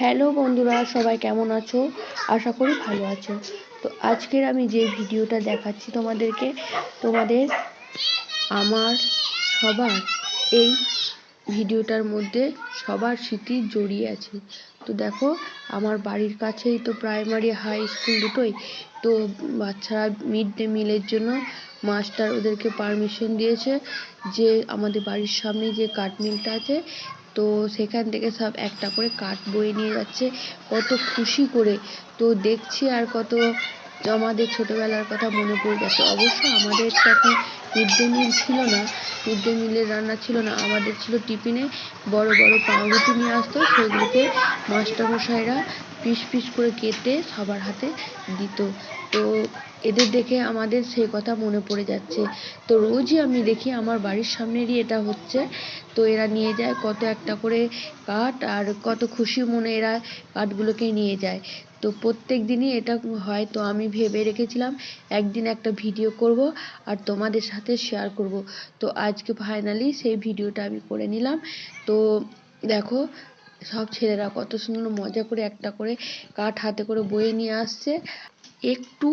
Hello বন্ধুরা, সবাই কেমন আছো? আশা করি ভালো আছো। তো আজকের আমি যে ভিডিওটা দেখাচ্ছি তোমাদেরকে, তোমাদের আমার সবার, এই ভিডিওটার মধ্যে সবার স্মৃতি জড়িয়ে আছে। তো দেখো, আমার বাড়ির কাছেই তো প্রাইমারি হাই স্কুল দুটোই। তো বাচ্চারা মিড ডে মিলের জন্য মাস্টার ওদেরকে পারমিশন দিয়েছে যে আমাদের বাড়ির সামনে যে কাঠমিলটা আছে তো সেখান থেকে সব একটা করে কাঠ বয়ে নিয়ে যাচ্ছে। কত খুশি করে। তো দেখছি আর কত আমাদের ছোটোবেলার কথা মনে পড়ে যাচ্ছে অবশ্য আমাদের তখন মিড ডে মিল ছিল না মিড ডে মিলের রান্না ছিল না। আমাদের ছিল টিফিনে বড় বড় পাউরুটি নিয়ে আসতো। সেগুলোকে মাস্টারমশাইরা পিস পিস করে কেটে সবার হাতে দিত। তো এদের দেখে আমাদের সেই কথা মনে পড়ে যাচ্ছে। তো রোজই আমি দেখি আমার বাড়ির সামনেরই এটা হচ্ছে। তো এরা নিয়ে যায় কত একটা করে কাঠ আর কত খুশি মনে এরা কাঠগুলোকে নিয়ে যায়। তো প্রত্যেক দিনই এটা হয়। তো আমি ভেবে রেখেছিলাম একদিন একটা ভিডিও করব আর তোমাদের সাথে শেয়ার করব। তো আজকে ফাইনালি সেই ভিডিওটা আমি করে নিলাম। তো দেখো সব ছেলেরা কত সুন্দর মজা করে একটা করে কাঠ হাতে করে বয়ে নিয়ে আসছে। একটু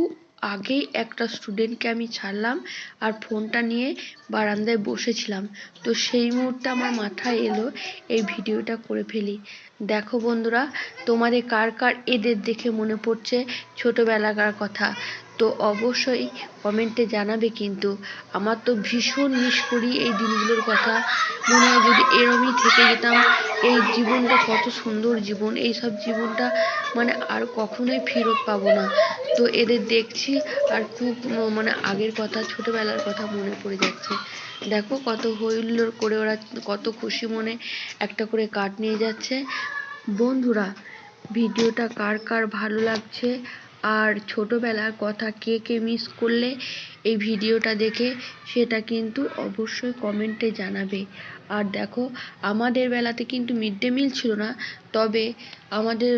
আগেই একটা স্টুডেন্টকে আমি ছাড়লাম আর ফোনটা নিয়ে বারান্দায় বসেছিলাম। তো সেই মুহূর্তে আমার মাথায় এলো এই ভিডিওটা করে ফেলি। দেখো বন্ধুরা, তোমাদের কার কার এদের দেখে মনে পড়ছে ছোটোবেলাকার কথা? তো অবশ্যই কমেন্টে জানাবে কিন্তু। আমার তো ভীষণ মিস করি এই দিনগুলোর কথা। মনে হয় যদি এরমই থেকে যেতাম, এই জীবনটা কত সুন্দর জীবন। এই সব জীবনটা মানে আর কখনোই ফেরত পাবো না। তো এদের দেখছি আর খুব মানে আগের কথা, ছোটোবেলার কথা মনে পড়ে যাচ্ছে। দেখো কত হইহুল্লোড় করে ওরা কত খুশি মনে একটা করে কাঠ নিয়ে যাচ্ছে। বন্ধুরা, ভিডিওটা কার কার ভালো লাগছে? আর ছোটোবেলার কথা কে কে মিস করলে এই ভিডিওটা দেখে সেটা কিন্তু অবশ্যই কমেন্টে জানাবে। আর দেখো, আমাদের বেলাতে কিন্তু মিড ডে মিল ছিল না, তবে আমাদের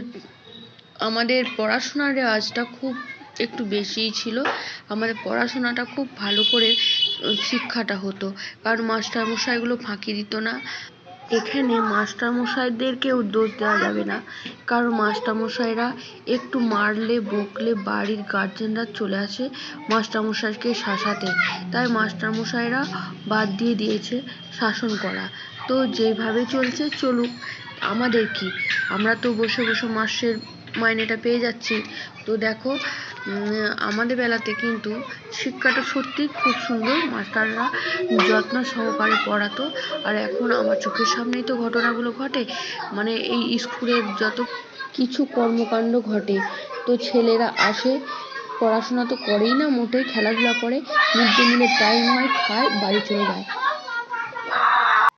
আমাদের পড়াশোনার রেওয়াজটা খুব একটু বেশিই ছিল। আমাদের পড়াশোনাটা খুব ভালো করে, শিক্ষাটা হতো, কারণ মাস্টারমশাইগুলো ফাঁকি দিত না। এখানে মাস্টারমশাইদেরকেও দোষ দেওয়া যাবে না। কারণ মাস্টারমশাইরা একটু মারলে, বকলে বাড়ির গার্জেনরা চলে আসে মাস্টারমশাইকে শাসাতে। তাই মাস্টারমশাইরা বাদ দিয়ে দিয়েছে শাসন করা। তো যেভাবে চলছে, চলুক। আমাদের কি? আমরা তো বসে বসে মাসের মাইনেটা পেয়ে যাচ্ছি। তো দেখো আমাদের বেলাতে কিন্তু শিক্ষাটা সত্যিই খুব সুন্দর, মাস্টাররা যত্ন সহকারে পড়াতো। আর এখন আমার চোখের সামনেই তো ঘটনাগুলো ঘটে মানে এই স্কুলের যত কিছু কর্মকাণ্ড ঘটে, তো ছেলেরা আসে, পড়াশোনা তো করেই না, মোটেই খেলাধুলা করে মিড ডে মিলের টাইম হয় খায়, বাড়ি চলে যায়।